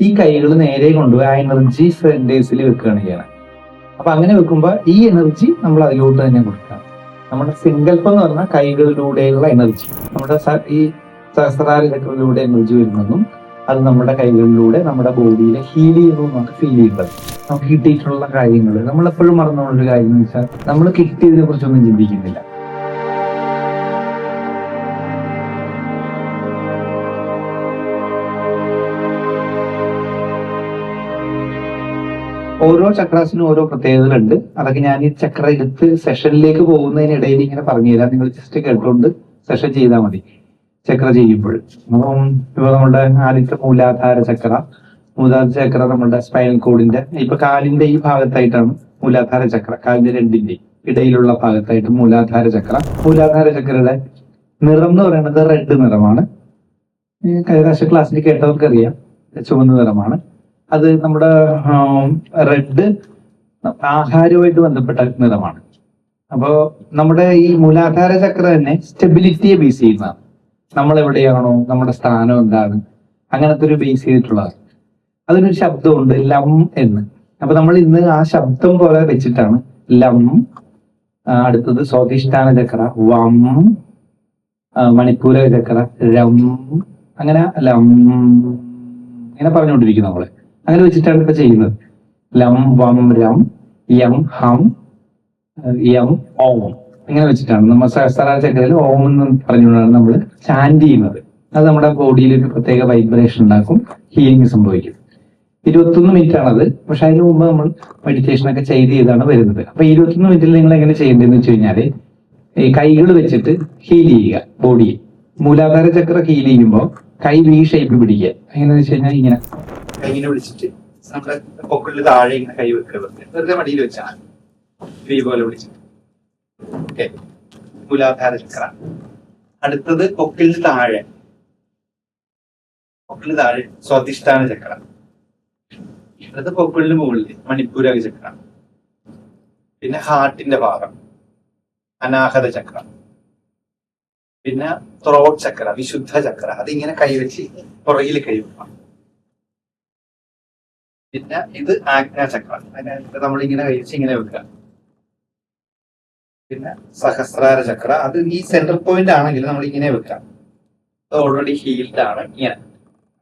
ഈ കൈകൾ നേരെ കൊണ്ടുപോയി ആ എനർജി സെന്റേഴ്സിൽ വെക്കുകയാണ് ചെയ്യണം അപ്പൊ അങ്ങനെ വെക്കുമ്പോൾ ഈ എനർജി നമ്മൾ അതിലോട്ട് തന്നെ കൊടുക്കുക. നമ്മുടെ സങ്കല്പം എന്ന് പറഞ്ഞാൽ കൈകളിലൂടെയുള്ള എനർജി നമ്മുടെ ഈ സഹസ്രാര ചക്രത്തിലൂടെ എനർജി വരുന്നതും അത് നമ്മുടെ കൈകളിലൂടെ നമ്മുടെ ബോഡിയിലെ ഹീൽ ചെയ്യുന്നു നമുക്ക് ഫീൽ ചെയ്യുന്നത്. നമുക്ക് കിട്ടിയിട്ടുള്ള കാര്യങ്ങൾ നമ്മൾ എപ്പോഴും മറന്നുകൊണ്ടൊരു കാര്യം എന്ന് വെച്ചാൽ നമ്മൾ കിട്ടിയതിനെ കുറിച്ചൊന്നും ചിന്തിക്കുന്നില്ല. ഓരോ ചക്രാസിനും ഓരോ പ്രത്യേകതകളുണ്ട്. അതൊക്കെ ഞാൻ ഈ ചക്ര എടുത്ത് സെഷനിലേക്ക് പോകുന്നതിനിടയിൽ ഇങ്ങനെ പറഞ്ഞു തരാം. നിങ്ങൾ ജസ്റ്റ് കേട്ടുകൊണ്ട് സെഷൻ ചെയ്താൽ മതി. ചക്ര ചെയ്യുമ്പോൾ. അപ്പം ഇപ്പൊ നമ്മുടെ ആദ്യത്തെ മൂലാധാര ചക്ര. മൂലാധാര ചക്ര നമ്മുടെ സ്പൈനൽ കോഡിന്റെ ഇപ്പൊ കാലിന്റെ ഈ ഭാഗത്തായിട്ടാണ് മൂലാധാര ചക്ര. കാലിന്റെ രണ്ടിന്റെ ഇടയിലുള്ള ഭാഗത്തായിട്ട് മൂലാധാര ചക്ര. മൂലാധാര ചക്രയുടെ നിറം എന്ന് പറയുന്നത് റെഡ് നിറമാണ്. കഴിഞ്ഞ ക്ലാസ്സിൽ കേട്ടവർക്കറിയാം. ചുവന്ന നിറമാണ്. അത് നമ്മുടെ റെഡ് ആഹാരവുമായിട്ട് ബന്ധപ്പെട്ട നിറമാണ്. അപ്പോ നമ്മുടെ ഈ മൂലാധാര ചക്ര തന്നെ സ്റ്റെബിലിറ്റിയെ ബേസ് ചെയ്യുന്നതാണ്. നമ്മൾ എവിടെയാണോ നമ്മുടെ സ്ഥാനം എന്താണ് അങ്ങനത്തെ ഒരു ബേസ് ചെയ്തിട്ടുള്ളത് അതിനൊരു ശബ്ദമുണ്ട് ലം എന്ന്. അപ്പൊ നമ്മൾ ഇന്ന് ആ ശബ്ദം പോലെ വെച്ചിട്ടാണ് ലം അടുത്തത് സ്വാധിഷ്ഠാന ചക്ര വം മണിപ്പൂര ചക്ര രം അങ്ങനെ ലം ഇങ്ങനെ പറഞ്ഞുകൊണ്ടിരിക്കും നമ്മൾ. അങ്ങനെ വെച്ചിട്ടാണ് ഇപ്പൊ ചെയ്യുന്നത്. ലം വം രം യം ഹം യം ഓം. ഇങ്ങനെ വെച്ചിട്ടാണ്. നമ്മൾ സഹസ്രാര ചക്രയിൽ ഓം എന്ന് പറഞ്ഞുകൊണ്ടാണ് നമ്മൾ ചാൻഡ് ചെയ്യുന്നത്. അത് നമ്മുടെ ബോഡിയിൽ ഒരു പ്രത്യേക വൈബ്രേഷൻ ഉണ്ടാക്കും ഹീലിംഗ് സംഭവിക്കും. ഇരുപത്തൊന്ന് മിനിറ്റ് ആണത്. പക്ഷെ അതിന് മുമ്പ് നമ്മൾ മെഡിറ്റേഷൻ ഒക്കെ ചെയ്ത് ചെയ്താണ് വരുന്നത്. അപ്പൊ ഇരുപത്തൊന്ന് മിനിറ്റിൽ നിങ്ങൾ എങ്ങനെ ചെയ്യേണ്ടതെന്ന് വെച്ച് കഴിഞ്ഞാൽ ഈ കൈകൾ വെച്ചിട്ട് ഹീൽ ചെയ്യുക ബോഡിയെ മൂലാധാര ചക്ര ഹീൽ ചെയ്യുമ്പോൾ കൈ വി ഷേപ്പ് പിടിക്കുക. എങ്ങനെയാണെന്ന് വെച്ച് കഴിഞ്ഞാൽ ഇങ്ങനെ. ഇങ്ങനെ വിളിച്ചിട്ട് നമ്മുടെ പൊക്കിളിൽ താഴെ ഇങ്ങനെ കൈ വെക്കുക വെറുതെ വെറുതെ മടിയിൽ വെച്ചാൽ വി പോലെ വിളിച്ചിട്ട്. ഓക്കെ. മൂലാധാര ചക്ര. അടുത്തത് പൊക്കിളിന് താഴെ. പൊക്കിളിന് താഴെ സ്വാധിഷ്ഠാന ചക്ര. അടുത്ത പൊക്കിളിന് മുകളിൽ മണിപ്പൂരക ചക്ര. പിന്നെ ഹാർട്ടിന്റെ ഭാഗം. അനാഹത ചക്ര. പിന്നെ ത്രോട്ട് ചക്ര വിശുദ്ധ ചക്ര. അതിങ്ങനെ കൈവച്ച് പുറകിൽ കൈവെക്കണം പിന്നെ ഇത് ആജ്ഞാ ചക്ര. അതിനകത്ത് നമ്മളിങ്ങനെ കഴിച്ച് ഇങ്ങനെ വെക്കുക. പിന്നെ സഹസ്രാര ചക്ര. അത് ഈ സെന്റർ പോയിന്റ് ആണെങ്കിൽ നമ്മൾ ഇങ്ങനെ വെക്കാം ഓൾറെഡി ഹീൽഡ് ആണ് ഇങ്ങനെ.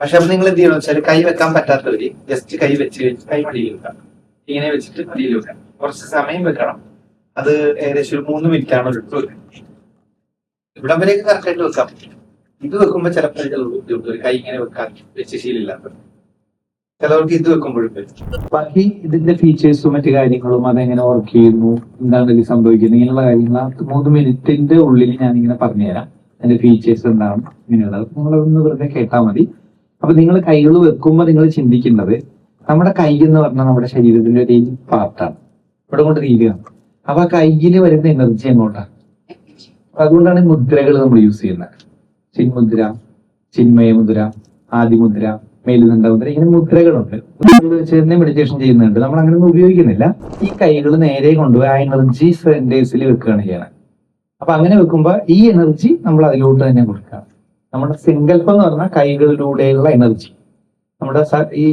പക്ഷെ അപ്പൊ നിങ്ങൾ എന്ത് ചെയ്യണം വെച്ചാൽ കൈ വെക്കാൻ പറ്റാത്തവര് ജസ്റ്റ് കൈ വെച്ച് കഴിഞ്ഞ് കൈ മടിയിൽ വെക്കാം ഇങ്ങനെ വെച്ചിട്ട് മടിയിൽ വെക്കാം കുറച്ച് സമയം വെക്കണം. അത് ഏകദേശം ഒരു മൂന്ന് മിനിറ്റ് ആണ് ഒരു ഇട്ട് ഇവിടെ വരെയൊക്കെ കറക്റ്റ് ആയിട്ട് വെക്കാം. ഇത് വെക്കുമ്പോൾ ചിലപ്പോൾ ഒരു കൈ ഇങ്ങനെ വെക്കാൻ വെച്ച് ശീലമില്ലാത്ത ചിലവർക്ക് ഇത് വെക്കുമ്പോഴും ബാക്കി ഇതിന്റെ ഫീച്ചേഴ്സും മറ്റു കാര്യങ്ങളും അതെങ്ങനെ വർക്ക് ചെയ്യുന്നു എന്താണ് ഇതിൽ സംഭവിക്കുന്നത് ഇങ്ങനെയുള്ള കാര്യങ്ങൾ മൂന്ന് മിനിറ്റിന്റെ ഉള്ളിൽ ഞാൻ ഇങ്ങനെ പറഞ്ഞുതരാം. അതിന്റെ ഫീച്ചേഴ്സ് എന്താണ് ഇങ്ങനെയുള്ളത്. നിങ്ങൾ ഒന്ന് വെറുതെ കേട്ടാൽ മതി. അപ്പൊ നിങ്ങൾ കൈകൾ വെക്കുമ്പോൾ നിങ്ങൾ ചിന്തിക്കുന്നത് നമ്മുടെ കൈ എന്ന് പറഞ്ഞാൽ നമ്മുടെ ശരീരത്തിന്റെ ഒരു പാർട്ടാണ് ഇവിടെ കൊണ്ട് രീതിയാണ് അപ്പൊ ആ കയ്യിൽ വരുന്ന എനർജി എങ്ങോട്ടാണ് അതുകൊണ്ടാണ് മുദ്രകൾ നമ്മൾ യൂസ് ചെയ്യുന്നത്. ചിന്മുദ്ര ചിന്മയ മുദ്ര ആദിമുദ്ര മേലുനന്ദ മുദ്ര ഇങ്ങനെ മുദ്രകളുണ്ട്. വെച്ച് മെഡിറ്റേഷൻ ചെയ്യുന്നുണ്ട്. നമ്മൾ അങ്ങനെ ഒന്നും ഉപയോഗിക്കുന്നില്ല. ഈ കൈകൾ നേരെ കൊണ്ടുപോയി ആ എനർജി സെന്റേഴ്സിൽ വെക്കുകയാണ് ചെയ്യണം അപ്പൊ അങ്ങനെ വെക്കുമ്പോൾ ഈ എനർജി നമ്മൾ അതിലോട്ട് തന്നെ കൊടുക്കുക നമ്മുടെ സങ്കല്പം എന്ന് പറഞ്ഞാൽ കൈകളിലൂടെയുള്ള എനർജി നമ്മുടെ ഈ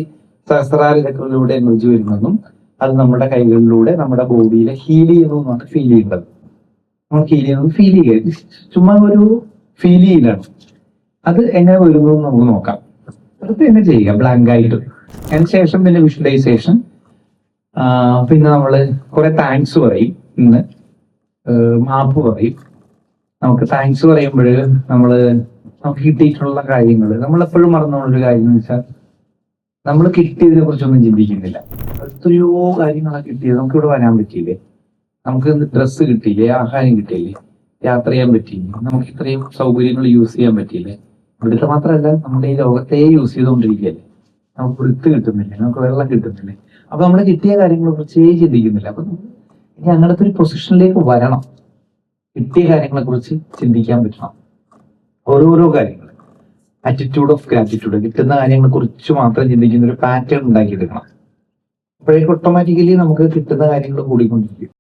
സഹസ്രാര ചക്രത്തിലൂടെ എനർജി വരുന്നതും അത് നമ്മുടെ കൈകളിലൂടെ നമ്മുടെ ബോഡിയിലെ ഹീൽ ചെയ്യുന്നു എന്നാണ് ഫീൽ ചെയ്യേണ്ടത് നമ്മൾ ഹീൽ ചെയ്യുന്നത് ഫീൽ ചെയ്യുക. ചുമ്മാ ഒരു ഫീൽ ചെയ്യലാണ്. അത് എങ്ങനെ വരുന്നു നമുക്ക് നോക്കാം. അത് തന്നെ ചെയ്യുക ബ്ലാങ്ക് ആയിട്ട്. അതിന് ശേഷം പിന്നെ വിഷ്വലൈസേഷൻ പിന്നെ നമ്മൾ കുറെ താങ്ക്സ് പറയും ഇന്ന്. മാപ്പ് പറയും. നമുക്ക് താങ്ക്സ് പറയുമ്പോൾ നമ്മൾ നമുക്ക് കിട്ടിയിട്ടുള്ള കാര്യങ്ങൾ നമ്മൾ എപ്പോഴും മറന്നുകൊണ്ടൊരു കാര്യം എന്ന് വെച്ചാൽ നമ്മൾ കിട്ടിയതിനെ കുറിച്ചൊന്നും ചിന്തിക്കുന്നില്ല. എത്രയോ കാര്യങ്ങളാണ് കിട്ടിയത്. നമുക്ക് ഇവിടെ വരാൻ പറ്റിയില്ലേ? നമുക്ക് ഡ്രസ്സ് കിട്ടിയില്ലേ? ആഹാരം കിട്ടിയില്ലേ? യാത്ര ചെയ്യാൻ പറ്റിയില്ലേ? നമുക്ക് ഇത്രയും സൗകര്യങ്ങൾ യൂസ് ചെയ്യാൻ പറ്റിയില്ലേ? ഇവിടുത്തെ മാത്രമല്ല നമ്മുടെ ഈ ലോകത്തെ യൂസ് ചെയ്തുകൊണ്ടിരിക്കുകയല്ലേ? നമുക്ക് വൃത്ത് കിട്ടുന്നില്ലേ നമുക്ക് വെള്ളം കിട്ടുന്നില്ലേ. അപ്പൊ നമ്മൾ കിട്ടിയ കാര്യങ്ങളെ കുറിച്ചേ ചിന്തിക്കുന്നില്ല. അപ്പൊ ഇനി അങ്ങനത്തെ ഒരു പൊസിഷനിലേക്ക് വരണം. കിട്ടിയ കാര്യങ്ങളെ കുറിച്ച് ചിന്തിക്കാൻ പറ്റണം. ഓരോരോ കാര്യങ്ങൾ ആറ്റിറ്റ്യൂഡ് ഓഫ് ഗ്രാറ്റിറ്റ്യൂഡ് കിട്ടുന്ന കാര്യങ്ങളെ കുറിച്ച് മാത്രം ചിന്തിക്കുന്ന ഒരു പാറ്റേൺ ഉണ്ടാക്കിയെടുക്കണം. അപ്പോഴേക്കും ഓട്ടോമാറ്റിക്കലി നമുക്ക് കിട്ടുന്ന കാര്യങ്ങൾ കൂടിക്കൊണ്ടിരിക്കും.